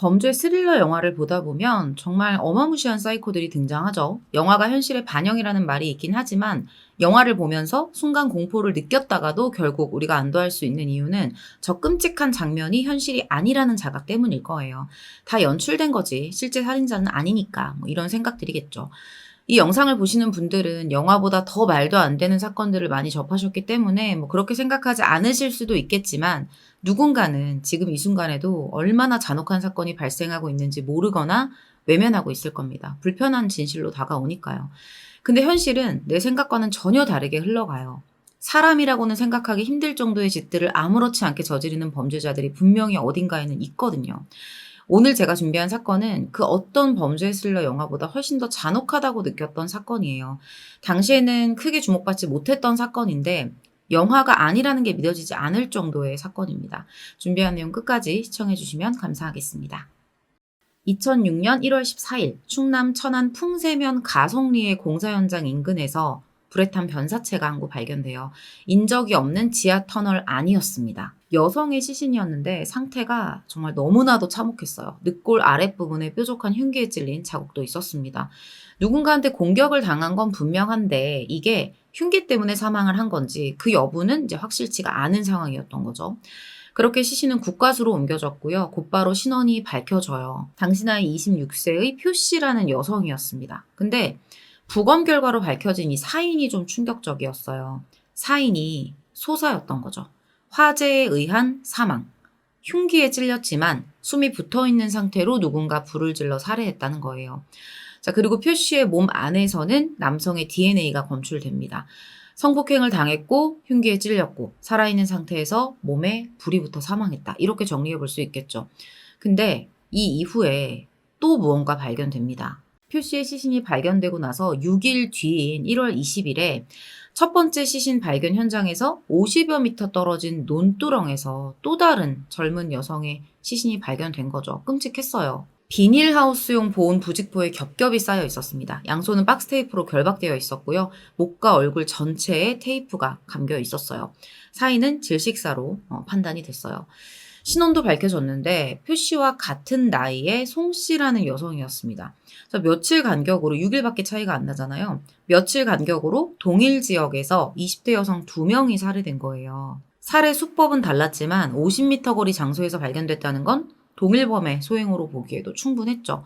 범죄 스릴러 영화를 보다 보면 정말 어마무시한 사이코들이 등장하죠. 영화가 현실의 반영이라는 말이 있긴 하지만 영화를 보면서 순간 공포를 느꼈다가도 결국 우리가 안도할 수 있는 이유는 저 끔찍한 장면이 현실이 아니라는 자각 때문일 거예요. 다 연출된 거지. 실제 살인자는 아니니까. 뭐 이런 생각들이겠죠. 이 영상을 보시는 분들은 영화보다 더 말도 안 되는 사건들을 많이 접하셨기 때문에 뭐 그렇게 생각하지 않으실 수도 있겠지만 누군가는 지금 이 순간에도 얼마나 잔혹한 사건이 발생하고 있는지 모르거나 외면하고 있을 겁니다. 불편한 진실로 다가오니까요. 근데 현실은 내 생각과는 전혀 다르게 흘러가요. 사람이라고는 생각하기 힘들 정도의 짓들을 아무렇지 않게 저지르는 범죄자들이 분명히 어딘가에는 있거든요. 오늘 제가 준비한 사건은 그 어떤 범죄 스릴러 영화보다 훨씬 더 잔혹하다고 느꼈던 사건이에요. 당시에는 크게 주목받지 못했던 사건인데 영화가 아니라는 게 믿어지지 않을 정도의 사건입니다. 준비한 내용 끝까지 시청해 주시면 감사하겠습니다. 2006년 1월 14일 충남 천안 풍세면 가성리의 공사 현장 인근에서 불에 탄 변사체가 한 곳 발견되어 인적이 없는 지하 터널 안이었습니다. 여성의 시신이었는데 상태가 정말 너무나도 참혹했어요. 늑골 아랫부분에 뾰족한 흉기에 찔린 자국도 있었습니다. 누군가한테 공격을 당한 건 분명한데 이게 흉기 때문에 사망을 한 건지 그 여부는 이제 확실치가 않은 상황이었던 거죠. 그렇게 시신은 국과수로 옮겨졌고요. 곧바로 신원이 밝혀져요. 당시 나이 26세의 표 씨라는 여성이었습니다. 근데 부검 결과로 밝혀진 이 사인이 좀 충격적이었어요. 사인이 소사였던 거죠. 화재에 의한 사망. 흉기에 찔렸지만 숨이 붙어 있는 상태로 누군가 불을 질러 살해했다는 거예요. 자, 그리고 표 씨의 몸 안에서는 남성의 DNA가 검출됩니다. 성폭행을 당했고 흉기에 찔렸고 살아있는 상태에서 몸에 불이 붙어 사망했다. 이렇게 정리해 볼 수 있겠죠. 근데 이 이후에 또 무언가 발견됩니다. 표 씨의 시신이 발견되고 나서 6일 뒤인 1월 20일에 첫 번째 시신 발견 현장에서 50여 미터 떨어진 논두렁에서 또 다른 젊은 여성의 시신이 발견된 거죠. 끔찍했어요. 비닐하우스용 보온 부직포에 겹겹이 쌓여 있었습니다. 양손은 박스 테이프로 결박되어 있었고요. 목과 얼굴 전체에 테이프가 감겨 있었어요. 사인은 질식사로 어, 판단이 됐어요. 신원도 밝혀졌는데 표 씨와 같은 나이의 송 씨라는 여성이었습니다. 그래서 며칠 간격으로 6일밖에 차이가 안 나잖아요. 며칠 간격으로 동일 지역에서 20대 여성 2명이 살해된 거예요. 살해 수법은 달랐지만 50m 거리 장소에서 발견됐다는 건 동일범의 소행으로 보기에도 충분했죠.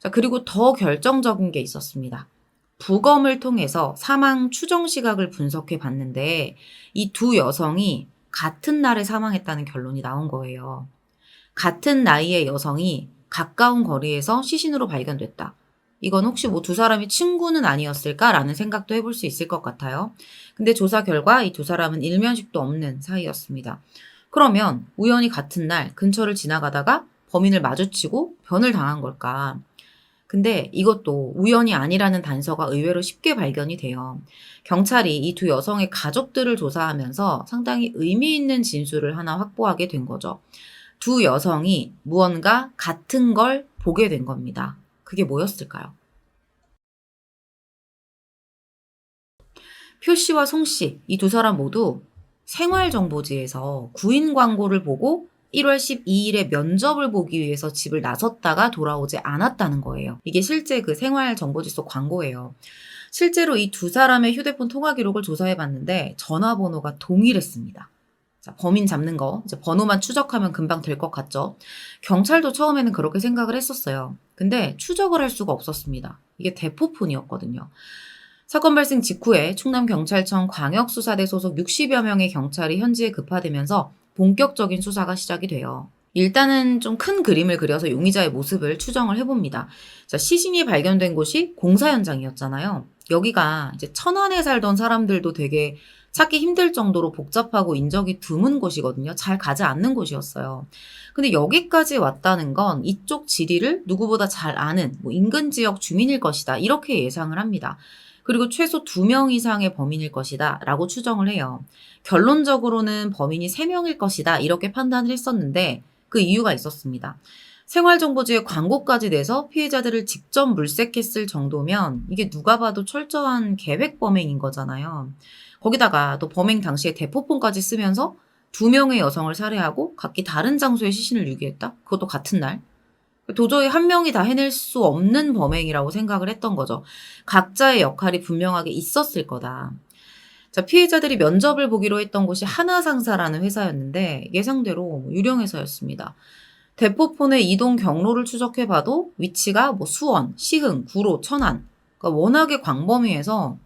자, 그리고 더 결정적인 게 있었습니다. 부검을 통해서 사망 추정 시각을 분석해 봤는데 이 두 여성이 같은 날에 사망했다는 결론이 나온 거예요. 같은 나이의 여성이 가까운 거리에서 시신으로 발견됐다. 이건 혹시 뭐 두 사람이 친구는 아니었을까라는 생각도 해볼 수 있을 것 같아요. 근데 조사 결과 이 두 사람은 일면식도 없는 사이였습니다. 그러면 우연히 같은 날 근처를 지나가다가 범인을 마주치고 변을 당한 걸까? 근데 이것도 우연이 아니라는 단서가 의외로 쉽게 발견이 돼요. 경찰이 이 두 여성의 가족들을 조사하면서 상당히 의미 있는 진술을 하나 확보하게 된 거죠. 두 여성이 무언가 같은 걸 보게 된 겁니다. 그게 뭐였을까요? 표 씨와 송 씨, 이 두 사람 모두 생활정보지에서 구인 광고를 보고 1월 12일에 면접을 보기 위해서 집을 나섰다가 돌아오지 않았다는 거예요. 이게 실제 그 생활정보지 속 광고예요. 실제로 이 두 사람의 휴대폰 통화 기록을 조사해 봤는데 전화번호가 동일했습니다. 자, 범인 잡는 거, 이제 번호만 추적하면 금방 될 것 같죠? 경찰도 처음에는 그렇게 생각을 했었어요. 근데 추적을 할 수가 없었습니다. 이게 대포폰이었거든요. 사건 발생 직후에 충남경찰청 광역수사대 소속 60여 명의 경찰이 현지에 급파되면서 본격적인 수사가 시작이 돼요. 일단은 좀 큰 그림을 그려서 용의자의 모습을 추정을 해봅니다. 자, 시신이 발견된 곳이 공사 현장이었잖아요. 여기가 이제 천안에 살던 사람들도 되게 찾기 힘들 정도로 복잡하고 인적이 드문 곳이거든요. 잘 가지 않는 곳이었어요. 근데 여기까지 왔다는 건 이쪽 지리를 누구보다 잘 아는 뭐 인근 지역 주민일 것이다. 이렇게 예상을 합니다. 그리고 최소 2명 이상의 범인일 것이다 라고 추정을 해요. 결론적으로는 범인이 3명일 것이다 이렇게 판단을 했었는데 그 이유가 있었습니다. 생활정보지에 광고까지 내서 피해자들을 직접 물색했을 정도면 이게 누가 봐도 철저한 계획 범행인 거잖아요. 거기다가 또 범행 당시에 대포폰까지 쓰면서 두 명의 여성을 살해하고 각기 다른 장소에 시신을 유기했다? 그것도 같은 날? 도저히 한 명이 다 해낼 수 없는 범행이라고 생각을 했던 거죠. 각자의 역할이 분명하게 있었을 거다. 자, 피해자들이 면접을 보기로 했던 곳이 하나상사라는 회사였는데 예상대로 유령 회사였습니다. 대포폰의 이동 경로를 추적해봐도 위치가 뭐 수원, 시흥, 구로, 천안, 그러니까 워낙에 광범위해서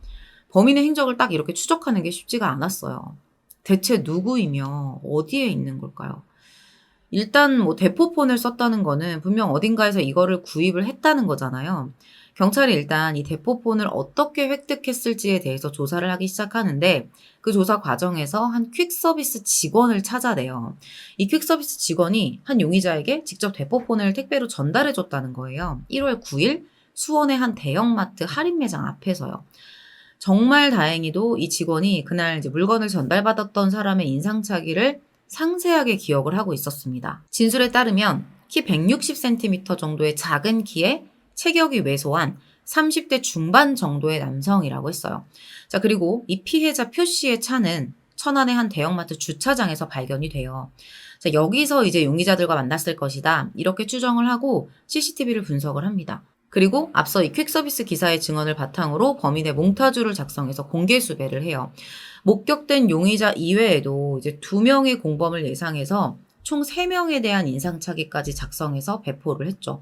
범인의 행적을 딱 이렇게 추적하는 게 쉽지가 않았어요. 대체 누구이며 어디에 있는 걸까요? 일단 뭐 대포폰을 썼다는 거는 분명 어딘가에서 이거를 구입을 했다는 거잖아요. 경찰이 일단 이 대포폰을 어떻게 획득했을지에 대해서 조사를 하기 시작하는데 그 조사 과정에서 한 퀵서비스 직원을 찾아내요. 이 퀵서비스 직원이 한 용의자에게 직접 대포폰을 택배로 전달해 줬다는 거예요. 1월 9일 수원의 한 대형마트 할인 매장 앞에서요. 정말 다행히도 이 직원이 그날 이제 물건을 전달받았던 사람의 인상착의를 상세하게 기억을 하고 있었습니다. 진술에 따르면 키 160cm 정도의 작은 키에 체격이 왜소한 30대 중반 정도의 남성이라고 했어요. 자, 그리고 이 피해자 표 씨의 차는 천안의 한 대형마트 주차장에서 발견이 돼요. 자, 여기서 이제 용의자들과 만났을 것이다. 이렇게 추정을 하고 CCTV를 분석을 합니다. 그리고 앞서 이 퀵서비스 기사의 증언을 바탕으로 범인의 몽타주를 작성해서 공개 수배를 해요. 목격된 용의자 이외에도 이제 두 명의 공범을 예상해서 총 3명에 대한 인상착의까지 작성해서 배포를 했죠.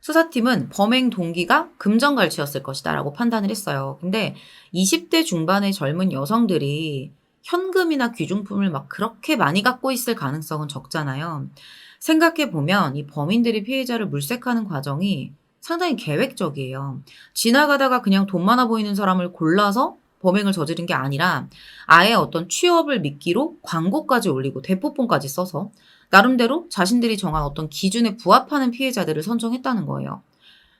수사팀은 범행 동기가 금전갈취였을 것이다 라고 판단을 했어요. 근데 20대 중반의 젊은 여성들이 현금이나 귀중품을 막 그렇게 많이 갖고 있을 가능성은 적잖아요. 생각해보면 이 범인들이 피해자를 물색하는 과정이 상당히 계획적이에요. 지나가다가 그냥 돈 많아 보이는 사람을 골라서 범행을 저지른 게 아니라 아예 어떤 취업을 미끼로 광고까지 올리고 대포폰까지 써서 나름대로 자신들이 정한 어떤 기준에 부합하는 피해자들을 선정했다는 거예요.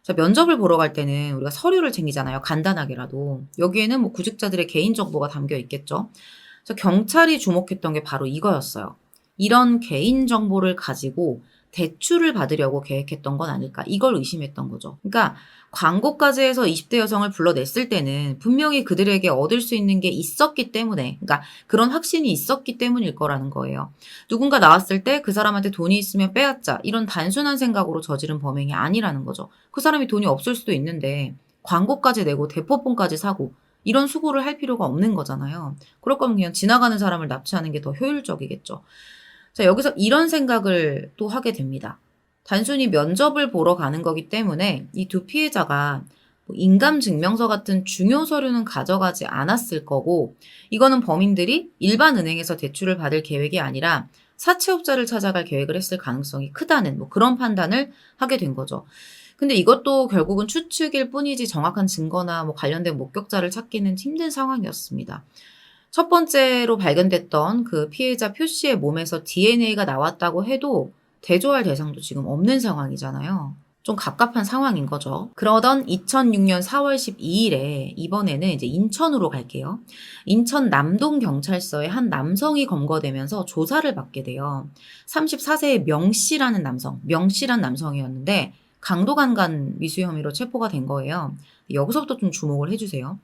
자, 면접을 보러 갈 때는 우리가 서류를 챙기잖아요. 간단하게라도. 여기에는 뭐 구직자들의 개인정보가 담겨 있겠죠. 자, 경찰이 주목했던 게 바로 이거였어요. 이런 개인정보를 가지고 대출을 받으려고 계획했던 건 아닐까. 이걸 의심했던 거죠. 그러니까 광고까지 해서 20대 여성을 불러냈을 때는 분명히 그들에게 얻을 수 있는 게 있었기 때문에, 그러니까 그런 확신이 있었기 때문일 거라는 거예요. 누군가 나왔을 때 그 사람한테 돈이 있으면 빼앗자. 이런 단순한 생각으로 저지른 범행이 아니라는 거죠. 그 사람이 돈이 없을 수도 있는데 광고까지 내고 대포폰까지 사고 이런 수고를 할 필요가 없는 거잖아요. 그럴 거면 그냥 지나가는 사람을 납치하는 게 더 효율적이겠죠. 자, 여기서 이런 생각을 또 하게 됩니다. 단순히 면접을 보러 가는 거기 때문에 이 두 피해자가 뭐 인감 증명서 같은 중요 서류는 가져가지 않았을 거고, 이거는 범인들이 일반 은행에서 대출을 받을 계획이 아니라 사채업자를 찾아갈 계획을 했을 가능성이 크다는 뭐 그런 판단을 하게 된 거죠. 근데 이것도 결국은 추측일 뿐이지 정확한 증거나 뭐 관련된 목격자를 찾기는 힘든 상황이었습니다. 첫 번째로 발견됐던 그 피해자 표 씨의 몸에서 DNA가 나왔다고 해도 대조할 대상도 지금 없는 상황이잖아요. 좀 갑갑한 상황인 거죠. 그러던 2006년 4월 12일에 이번에는 이제 인천으로 갈게요. 인천 남동경찰서에 한 남성이 검거되면서 조사를 받게 돼요. 34세의 명 씨라는 남성, 명 씨란 남성이었는데 강도강간 미수 혐의로 체포가 된 거예요. 여기서부터 좀 주목을 해주세요.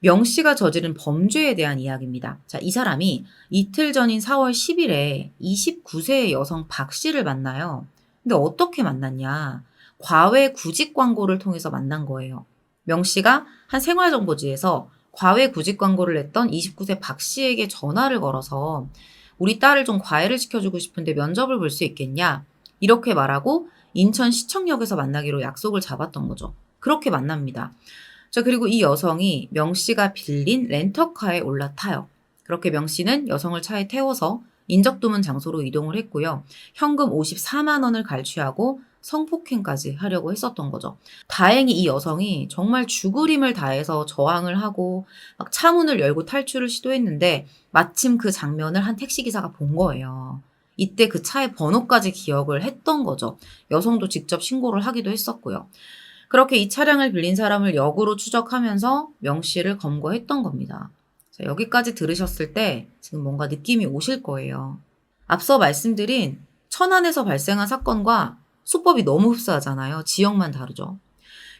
명 씨가 저지른 범죄에 대한 이야기입니다. 자, 이 사람이 이틀 전인 4월 10일에 29세의 여성 박 씨를 만나요. 근데 어떻게 만났냐? 과외 구직 광고를 통해서 만난 거예요. 명 씨가 한 생활정보지에서 과외 구직 광고를 냈던 29세 박 씨에게 전화를 걸어서 우리 딸을 좀 과외를 시켜주고 싶은데 면접을 볼 수 있겠냐? 이렇게 말하고 인천 시청역에서 만나기로 약속을 잡았던 거죠. 그렇게 만납니다. 자, 그리고 이 여성이 명 씨가 빌린 렌터카에 올라타요. 그렇게 명 씨는 여성을 차에 태워서 인적 드문 장소로 이동을 했고요. 현금 54만 원을 갈취하고 성폭행까지 하려고 했었던 거죠. 다행히 이 여성이 정말 죽으림을 다해서 저항을 하고 막 차문을 열고 탈출을 시도했는데 마침 그 장면을 한 택시기사가 본 거예요. 이때 그 차의 번호까지 기억을 했던 거죠. 여성도 직접 신고를 하기도 했었고요. 그렇게 이 차량을 빌린 사람을 역으로 추적하면서 명 씨를 검거했던 겁니다. 자, 여기까지 들으셨을 때 지금 뭔가 느낌이 오실 거예요. 앞서 말씀드린 천안에서 발생한 사건과 수법이 너무 흡사하잖아요. 지역만 다르죠.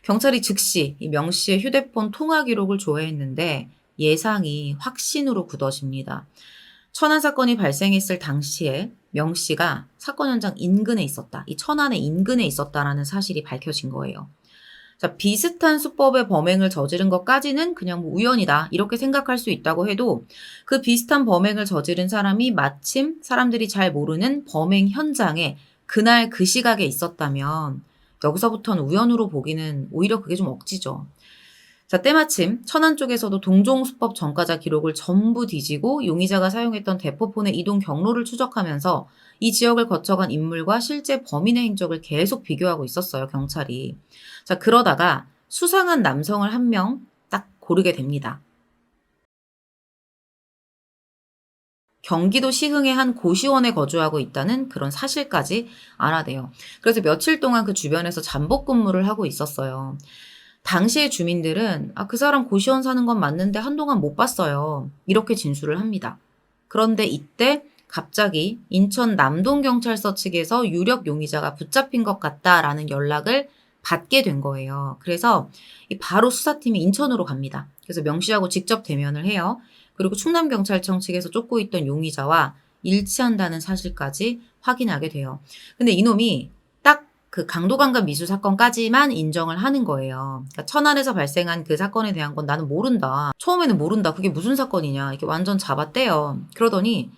경찰이 즉시 명 씨의 휴대폰 통화 기록을 조회했는데 예상이 확신으로 굳어집니다. 천안 사건이 발생했을 당시에 명 씨가 사건 현장 인근에 있었다. 이 천안의 인근에 있었다라는 사실이 밝혀진 거예요. 자, 비슷한 수법의 범행을 저지른 것까지는 그냥 뭐 우연이다. 이렇게 생각할 수 있다고 해도 그 비슷한 범행을 저지른 사람이 마침 사람들이 잘 모르는 범행 현장에 그날 그 시각에 있었다면 여기서부터는 우연으로 보기는 오히려 그게 좀 억지죠. 자, 때마침 천안 쪽에서도 동종수법 전과자 기록을 전부 뒤지고 용의자가 사용했던 대포폰의 이동 경로를 추적하면서 이 지역을 거쳐간 인물과 실제 범인의 행적을 계속 비교하고 있었어요, 경찰이. 자, 그러다가 수상한 남성을 한 명 딱 고르게 됩니다. 경기도 시흥의 한 고시원에 거주하고 있다는 그런 사실까지 알아내요. 그래서 며칠 동안 그 주변에서 잠복 근무를 하고 있었어요. 당시의 주민들은 아, 그 사람 고시원 사는 건 맞는데 한동안 못 봤어요. 이렇게 진술을 합니다. 그런데 이때 갑자기 인천 남동경찰서 측에서 유력 용의자가 붙잡힌 것 같다라는 연락을 받게 된 거예요. 그래서 바로 수사팀이 인천으로 갑니다. 그래서 명 씨하고 직접 대면을 해요. 그리고 충남경찰청 측에서 쫓고 있던 용의자와 일치한다는 사실까지 확인하게 돼요. 근데 이놈이 딱 그 강도강간 미수 사건까지만 인정을 하는 거예요. 그러니까 천안에서 발생한 그 사건에 대한 건 나는 모른다. 처음에는 모른다. 그게 무슨 사건이냐. 이렇게 완전 잡았대요. 그러더니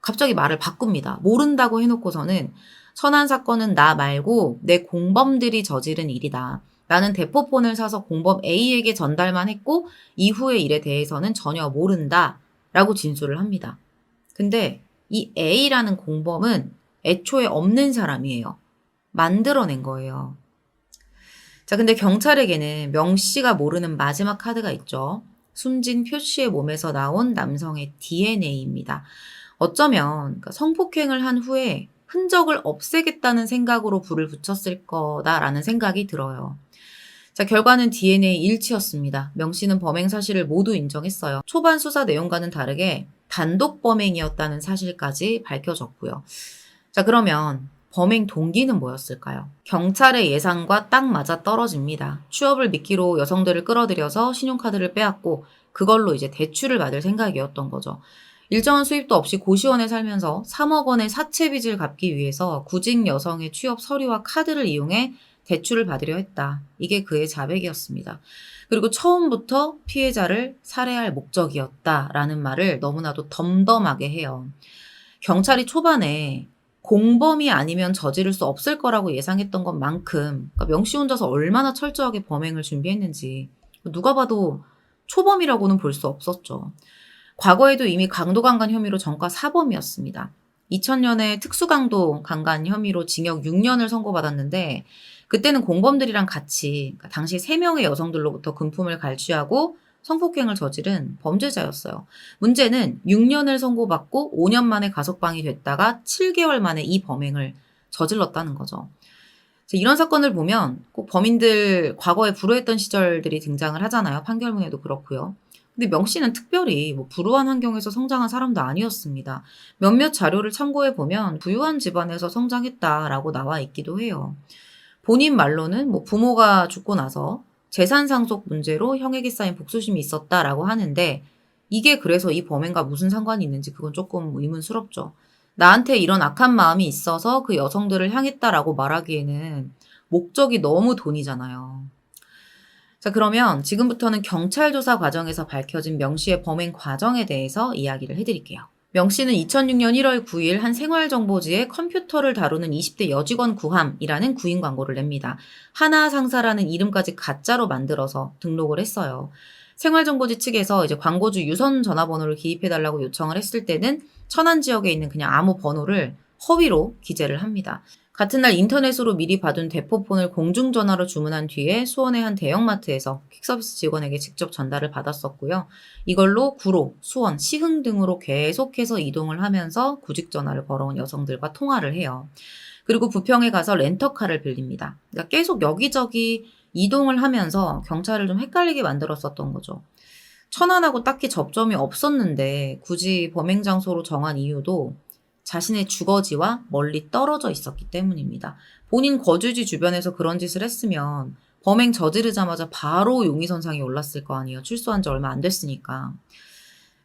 갑자기 말을 바꿉니다. 모른다고 해놓고서는 천안 사건은 나 말고 내 공범들이 저지른 일이다. 나는 대포폰을 사서 공범 A에게 전달만 했고 이후의 일에 대해서는 전혀 모른다. 라고 진술을 합니다. 근데 이 A라는 공범은 애초에 없는 사람이에요. 만들어낸 거예요. 자, 근데 경찰에게는 명 씨가 모르는 마지막 카드가 있죠. 숨진 표 씨의 몸에서 나온 남성의 DNA입니다. 어쩌면 그러니까 성폭행을 한 후에 흔적을 없애겠다는 생각으로 불을 붙였을 거다라는 생각이 들어요. 자, 결과는 DNA 일치였습니다. 명 씨는 범행 사실을 모두 인정했어요. 초반 수사 내용과는 다르게 단독 범행이었다는 사실까지 밝혀졌고요. 자, 그러면 범행 동기는 뭐였을까요? 경찰의 예상과 딱 맞아 떨어집니다. 취업을 미끼로 여성들을 끌어들여서 신용카드를 빼앗고 그걸로 이제 대출을 받을 생각이었던 거죠. 일정한 수입도 없이 고시원에 살면서 3억 원의 사채 빚을 갚기 위해서 구직 여성의 취업 서류와 카드를 이용해 대출을 받으려 했다. 이게 그의 자백이었습니다. 그리고 처음부터 피해자를 살해할 목적이었다라는 말을 너무나도 덤덤하게 해요. 경찰이 초반에 공범이 아니면 저지를 수 없을 거라고 예상했던 것만큼 그러니까 명씨 혼자서 얼마나 철저하게 범행을 준비했는지 누가 봐도 초범이라고는 볼 수 없었죠. 과거에도 이미 강도 강간 혐의로 전과 사범이었습니다. 2000년에 특수강도 강간 혐의로 징역 6년을 선고받았는데 그때는 공범들이랑 같이 그러니까 당시 3명의 여성들로부터 금품을 갈취하고 성폭행을 저지른 범죄자였어요. 문제는 6년을 선고받고 5년 만에 가석방이 됐다가 7개월 만에 이 범행을 저질렀다는 거죠. 이런 사건을 보면 꼭 범인들 과거에 불우했던 시절들이 등장을 하잖아요. 판결문에도 그렇고요. 근데 명 씨는 특별히 뭐 불우한 환경에서 성장한 사람도 아니었습니다. 몇몇 자료를 참고해 보면 부유한 집안에서 성장했다라고 나와 있기도 해요. 본인 말로는 뭐 부모가 죽고 나서 재산 상속 문제로 형에게 쌓인 복수심이 있었다라고 하는데 이게 그래서 이 범행과 무슨 상관이 있는지 그건 조금 의문스럽죠. 나한테 이런 악한 마음이 있어서 그 여성들을 향했다라고 말하기에는 목적이 너무 돈이잖아요. 자, 그러면 지금부터는 경찰 조사 과정에서 밝혀진 명 씨의 범행 과정에 대해서 이야기를 해드릴게요. 명 씨는 2006년 1월 9일 한 생활정보지에 컴퓨터를 다루는 20대 여직원 구함이라는 구인 광고를 냅니다. 하나 상사라는 이름까지 가짜로 만들어서 등록을 했어요. 생활정보지 측에서 이제 광고주 유선 전화번호를 기입해달라고 요청을 했을 때는 천안 지역에 있는 그냥 아무 번호를 허위로 기재를 합니다. 같은 날 인터넷으로 미리 받은 대포폰을 공중전화로 주문한 뒤에 수원의 한 대형마트에서 퀵서비스 직원에게 직접 전달을 받았었고요. 이걸로 구로, 수원, 시흥 등으로 계속해서 이동을 하면서 구직전화를 걸어온 여성들과 통화를 해요. 그리고 부평에 가서 렌터카를 빌립니다. 그러니까 계속 여기저기 이동을 하면서 경찰을 좀 헷갈리게 만들었었던 거죠. 천안하고 딱히 접점이 없었는데 굳이 범행 장소로 정한 이유도 자신의 주거지와 멀리 떨어져 있었기 때문입니다. 본인 거주지 주변에서 그런 짓을 했으면 범행 저지르자마자 바로 용의선상에 올랐을 거 아니에요. 출소한 지 얼마 안 됐으니까.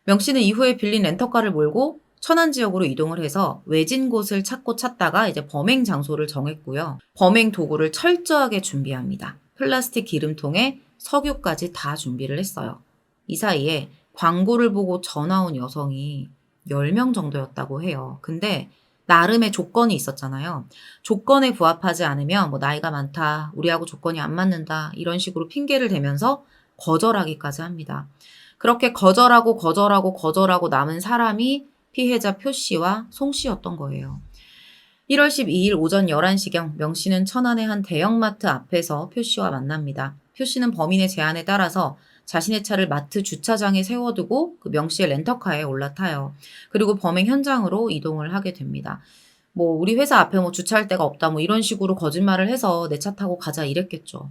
명 씨는 이후에 빌린 렌터카를 몰고 천안 지역으로 이동을 해서 외진 곳을 찾고 찾다가 이제 범행 장소를 정했고요. 범행 도구를 철저하게 준비합니다. 플라스틱 기름통에 석유까지 다 준비를 했어요. 이 사이에 광고를 보고 전화 온 여성이 10명 정도였다고 해요. 근데 나름의 조건이 있었잖아요. 조건에 부합하지 않으면 뭐 나이가 많다, 우리하고 조건이 안 맞는다, 이런 식으로 핑계를 대면서 거절하기까지 합니다. 그렇게 거절하고 거절하고 거절하고 남은 사람이 피해자 표 씨와 송 씨였던 거예요. 1월 12일 오전 11시경 명 씨는 천안의 한 대형마트 앞에서 표 씨와 만납니다. 표 씨는 범인의 제안에 따라서 자신의 차를 마트 주차장에 세워두고 그명 씨의 렌터카에 올라타요. 그리고 범행 현장으로 이동을 하게 됩니다. 뭐 우리 회사 앞에 뭐 주차할 데가 없다 뭐 이런 식으로 거짓말을 해서 내 차 타고 가자 이랬겠죠.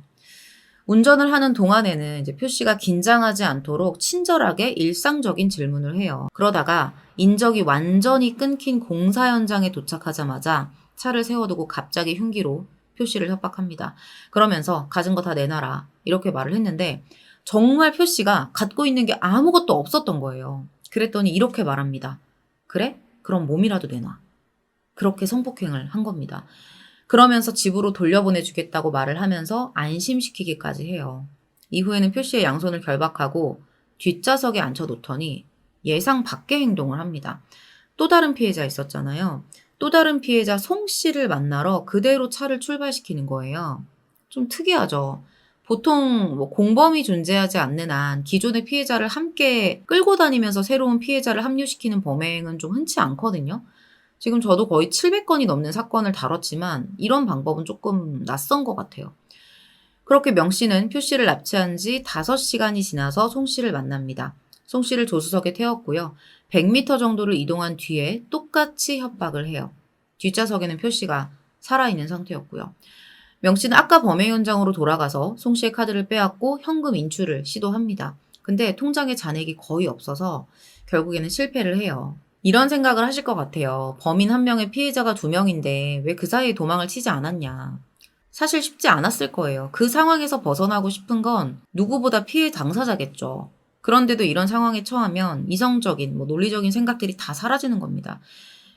운전을 하는 동안에는 이제 표 씨가 긴장하지 않도록 친절하게 일상적인 질문을 해요. 그러다가 인적이 완전히 끊긴 공사 현장에 도착하자마자 차를 세워두고 갑자기 흉기로 표 씨를 협박합니다. 그러면서 가진 거 다 내놔라. 이렇게 말을 했는데 정말 표 씨가 갖고 있는 게 아무것도 없었던 거예요. 그랬더니 이렇게 말합니다. 그래? 그럼 몸이라도 내놔. 그렇게 성폭행을 한 겁니다. 그러면서 집으로 돌려보내주겠다고 말을 하면서 안심시키기까지 해요. 이후에는 표 씨의 양손을 결박하고 뒷좌석에 앉혀놓더니 예상 밖의 행동을 합니다. 또 다른 피해자 있었잖아요. 또 다른 피해자 송 씨를 만나러 그대로 차를 출발시키는 거예요. 좀 특이하죠. 보통 뭐 공범이 존재하지 않는 한 기존의 피해자를 함께 끌고 다니면서 새로운 피해자를 합류시키는 범행은 좀 흔치 않거든요. 지금 저도 거의 700건이 넘는 사건을 다뤘지만 이런 방법은 조금 낯선 것 같아요. 그렇게 명 씨는 표 씨를 납치한 지 5시간이 지나서 송 씨를 만납니다. 송 씨를 조수석에 태웠고요. 100m 정도를 이동한 뒤에 똑같이 협박을 해요. 뒷좌석에는 표 씨가 살아있는 상태였고요. 명 씨는 아까 범행 현장으로 돌아가서 송 씨의 카드를 빼앗고 현금 인출을 시도합니다. 근데 통장에 잔액이 거의 없어서 결국에는 실패를 해요. 이런 생각을 하실 것 같아요. 범인 한 명의 피해자가 두 명인데 왜 그 사이에 도망을 치지 않았냐. 사실 쉽지 않았을 거예요. 그 상황에서 벗어나고 싶은 건 누구보다 피해 당사자겠죠. 그런데도 이런 상황에 처하면 이성적인, 뭐 논리적인 생각들이 다 사라지는 겁니다.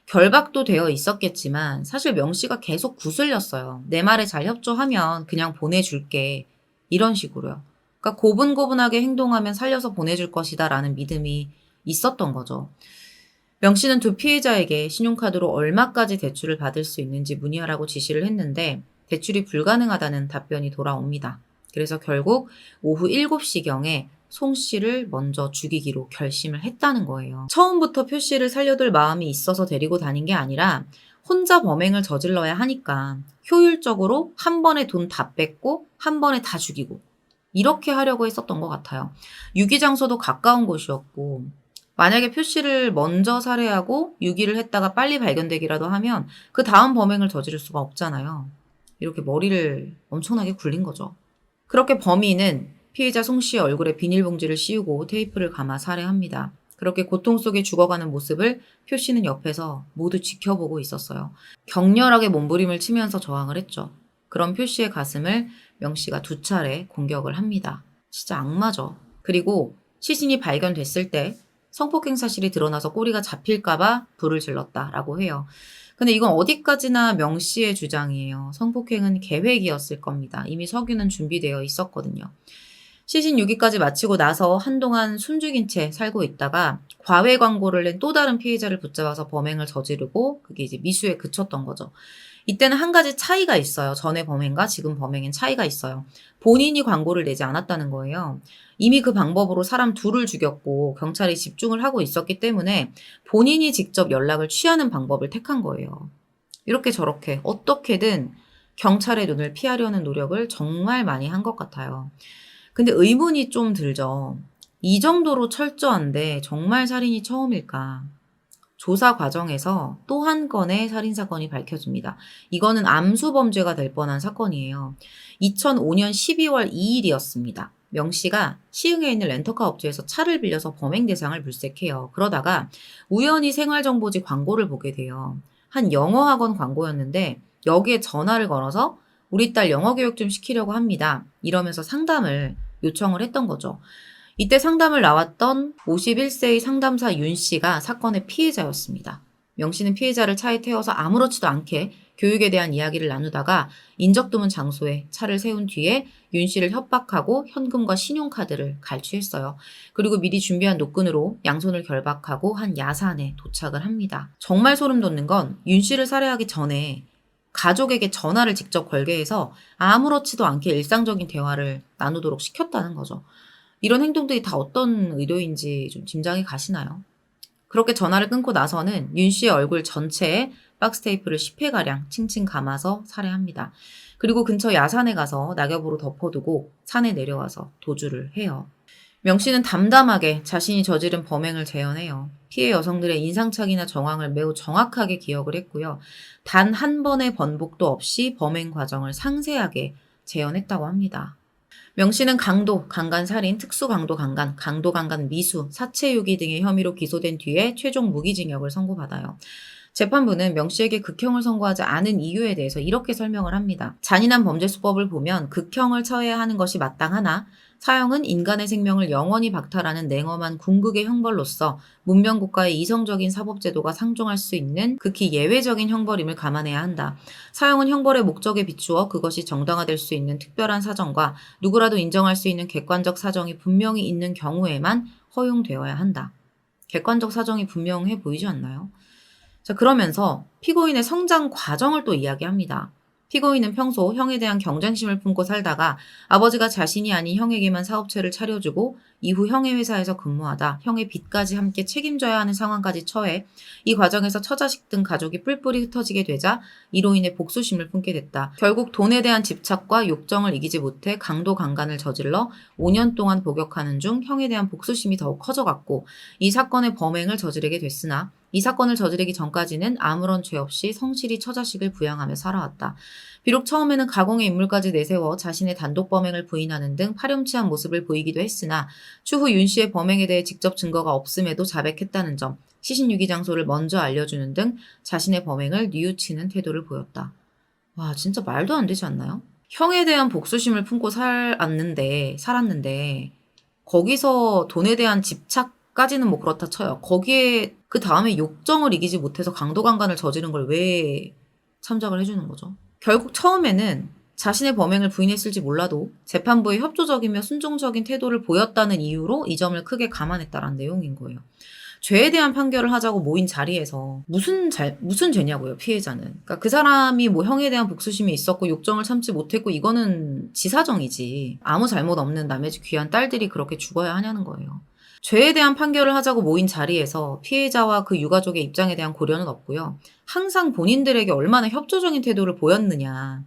결박도 되어 있었겠지만 사실 명 씨가 계속 구슬렸어요. 내 말에 잘 협조하면 그냥 보내줄게. 이런 식으로요. 그러니까 고분고분하게 행동하면 살려서 보내줄 것이다 라는 믿음이 있었던 거죠. 명 씨는 두 피해자에게 신용카드로 얼마까지 대출을 받을 수 있는지 문의하라고 지시를 했는데 대출이 불가능하다는 답변이 돌아옵니다. 그래서 결국 오후 7시경에 송 씨를 먼저 죽이기로 결심을 했다는 거예요. 처음부터 표 씨를 살려둘 마음이 있어서 데리고 다닌 게 아니라 혼자 범행을 저질러야 하니까 효율적으로 한 번에 돈 다 뺏고 한 번에 다 죽이고 이렇게 하려고 했었던 것 같아요. 유기 장소도 가까운 곳이었고 만약에 표 씨를 먼저 살해하고 유기를 했다가 빨리 발견되기라도 하면 그 다음 범행을 저지를 수가 없잖아요. 이렇게 머리를 엄청나게 굴린 거죠. 그렇게 범인은 피해자 송 씨의 얼굴에 비닐봉지를 씌우고 테이프를 감아 살해합니다. 그렇게 고통 속에 죽어가는 모습을 표 씨는 옆에서 모두 지켜보고 있었어요. 격렬하게 몸부림을 치면서 저항을 했죠. 그런 표 씨의 가슴을 명 씨가 두 차례 공격을 합니다. 진짜 악마죠. 그리고 시신이 발견됐을 때 성폭행 사실이 드러나서 꼬리가 잡힐까봐 불을 질렀다라고 해요. 근데 이건 어디까지나 명 씨의 주장이에요. 성폭행은 계획이었을 겁니다. 이미 석유는 준비되어 있었거든요. 시신 유기까지 마치고 나서 한동안 숨죽인 채 살고 있다가 과외 광고를 낸 또 다른 피해자를 붙잡아서 범행을 저지르고 그게 이제 미수에 그쳤던 거죠. 이때는 한 가지 차이가 있어요. 전의 범행과 지금 범행엔 차이가 있어요. 본인이 광고를 내지 않았다는 거예요. 이미 그 방법으로 사람 둘을 죽였고 경찰이 집중을 하고 있었기 때문에 본인이 직접 연락을 취하는 방법을 택한 거예요. 이렇게 저렇게 어떻게든 경찰의 눈을 피하려는 노력을 정말 많이 한 것 같아요. 근데 의문이 좀 들죠. 이 정도로 철저한데 정말 살인이 처음일까? 조사 과정에서 또 한 건의 살인사건이 밝혀집니다. 이거는 암수범죄가 될 뻔한 사건이에요. 2005년 12월 2일이었습니다. 명 씨가 시흥에 있는 렌터카 업체에서 차를 빌려서 범행 대상을 물색해요. 그러다가 우연히 생활정보지 광고를 보게 돼요. 한 영어학원 광고였는데 여기에 전화를 걸어서 우리 딸 영어 교육 좀 시키려고 합니다. 이러면서 상담을 요청을 했던 거죠. 이때 상담을 나왔던 51세의 상담사 윤 씨가 사건의 피해자였습니다. 명 씨는 피해자를 차에 태워서 아무렇지도 않게 교육에 대한 이야기를 나누다가 인적 드문 장소에 차를 세운 뒤에 윤 씨를 협박하고 현금과 신용카드를 갈취했어요. 그리고 미리 준비한 노끈으로 양손을 결박하고 한 야산에 도착을 합니다. 정말 소름 돋는 건 윤 씨를 살해하기 전에 가족에게 전화를 직접 걸게 해서 아무렇지도 않게 일상적인 대화를 나누도록 시켰다는 거죠. 이런 행동들이 다 어떤 의도인지 좀 짐작이 가시나요? 그렇게 전화를 끊고 나서는 윤 씨의 얼굴 전체에 박스 테이프를 10회가량 칭칭 감아서 살해합니다. 그리고 근처 야산에 가서 낙엽으로 덮어두고 산에 내려와서 도주를 해요. 명 씨는 담담하게 자신이 저지른 범행을 재현해요. 피해 여성들의 인상착의나 정황을 매우 정확하게 기억을 했고요. 단 한 번의 번복도 없이 범행 과정을 상세하게 재현했다고 합니다. 명 씨는 강도, 강간 살인, 특수 강도 강간, 강도 강간 미수, 사체 유기 등의 혐의로 기소된 뒤에 최종 무기징역을 선고받아요. 재판부는 명 씨에게 극형을 선고하지 않은 이유에 대해서 이렇게 설명을 합니다. 잔인한 범죄 수법을 보면 극형을 처해야 하는 것이 마땅하나 사형은 인간의 생명을 영원히 박탈하는 냉엄한 궁극의 형벌로서 문명 국가의 이성적인 사법제도가 상종할 수 있는 극히 예외적인 형벌임을 감안해야 한다. 사형은 형벌의 목적에 비추어 그것이 정당화될 수 있는 특별한 사정과 누구라도 인정할 수 있는 객관적 사정이 분명히 있는 경우에만 허용되어야 한다. 객관적 사정이 분명해 보이지 않나요? 자, 그러면서 피고인의 성장 과정을 또 이야기합니다. 피고인은 평소 형에 대한 경쟁심을 품고 살다가 아버지가 자신이 아닌 형에게만 사업체를 차려주고 이후 형의 회사에서 근무하다 형의 빚까지 함께 책임져야 하는 상황까지 처해 이 과정에서 처자식 등 가족이 뿔뿔이 흩어지게 되자 이로 인해 복수심을 품게 됐다. 결국 돈에 대한 집착과 욕정을 이기지 못해 강도 강간을 저질러 5년 동안 복역하는 중 형에 대한 복수심이 더욱 커져갔고 이 사건의 범행을 저지르게 됐으나 이 사건을 저지르기 전까지는 아무런 죄 없이 성실히 처자식을 부양하며 살아왔다. 비록 처음에는 가공의 인물까지 내세워 자신의 단독 범행을 부인하는 등 파렴치한 모습을 보이기도 했으나 추후 윤 씨의 범행에 대해 직접 증거가 없음에도 자백했다는 점, 시신 유기 장소를 먼저 알려주는 등 자신의 범행을 뉘우치는 태도를 보였다. 와, 진짜 말도 안 되지 않나요? 형에 대한 복수심을 품고 살았는데, 살았는데, 거기서 돈에 대한 집착 까지는 뭐 그렇다 쳐요. 거기에 그 다음에 욕정을 이기지 못해서 강도강간을 저지른 걸 왜 참작을 해주는 거죠? 결국 처음에는 자신의 범행을 부인했을지 몰라도 재판부의 협조적이며 순종적인 태도를 보였다는 이유로 이 점을 크게 감안했다라는 내용인 거예요. 죄에 대한 판결을 하자고 모인 자리에서 무슨 잘 무슨 죄냐고요 피해자는 그러니까 그 사람이 뭐 형에 대한 복수심이 있었고 욕정을 참지 못했고 이거는 지사정이지 아무 잘못 없는 남의 집 귀한 딸들이 그렇게 죽어야 하냐는 거예요 죄에 대한 판결을 하자고 모인 자리에서 피해자와 그 유가족의 입장에 대한 고려는 없고요 항상 본인들에게 얼마나 협조적인 태도를 보였느냐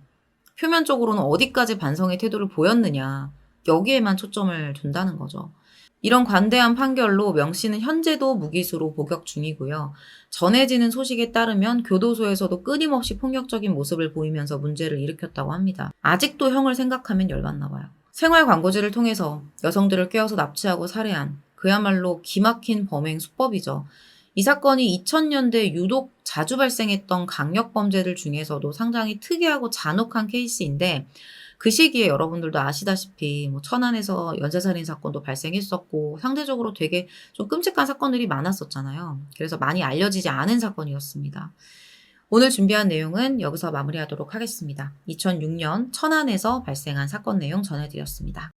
표면적으로는 어디까지 반성의 태도를 보였느냐 여기에만 초점을 둔다는 거죠. 이런 관대한 판결로 명 씨는 현재도 무기수로 복역 중이고요. 전해지는 소식에 따르면 교도소에서도 끊임없이 폭력적인 모습을 보이면서 문제를 일으켰다고 합니다. 아직도 형을 생각하면 열받나 봐요. 생활 광고지를 통해서 여성들을 꿰어서 납치하고 살해한 그야말로 기막힌 범행 수법이죠. 이 사건이 2000년대 유독 자주 발생했던 강력 범죄들 중에서도 상당히 특이하고 잔혹한 케이스인데 그 시기에 여러분들도 아시다시피 뭐 천안에서 연쇄살인 사건도 발생했었고 상대적으로 되게 좀 끔찍한 사건들이 많았었잖아요. 그래서 많이 알려지지 않은 사건이었습니다. 오늘 준비한 내용은 여기서 마무리하도록 하겠습니다. 2006년 천안에서 발생한 사건 내용 전해드렸습니다.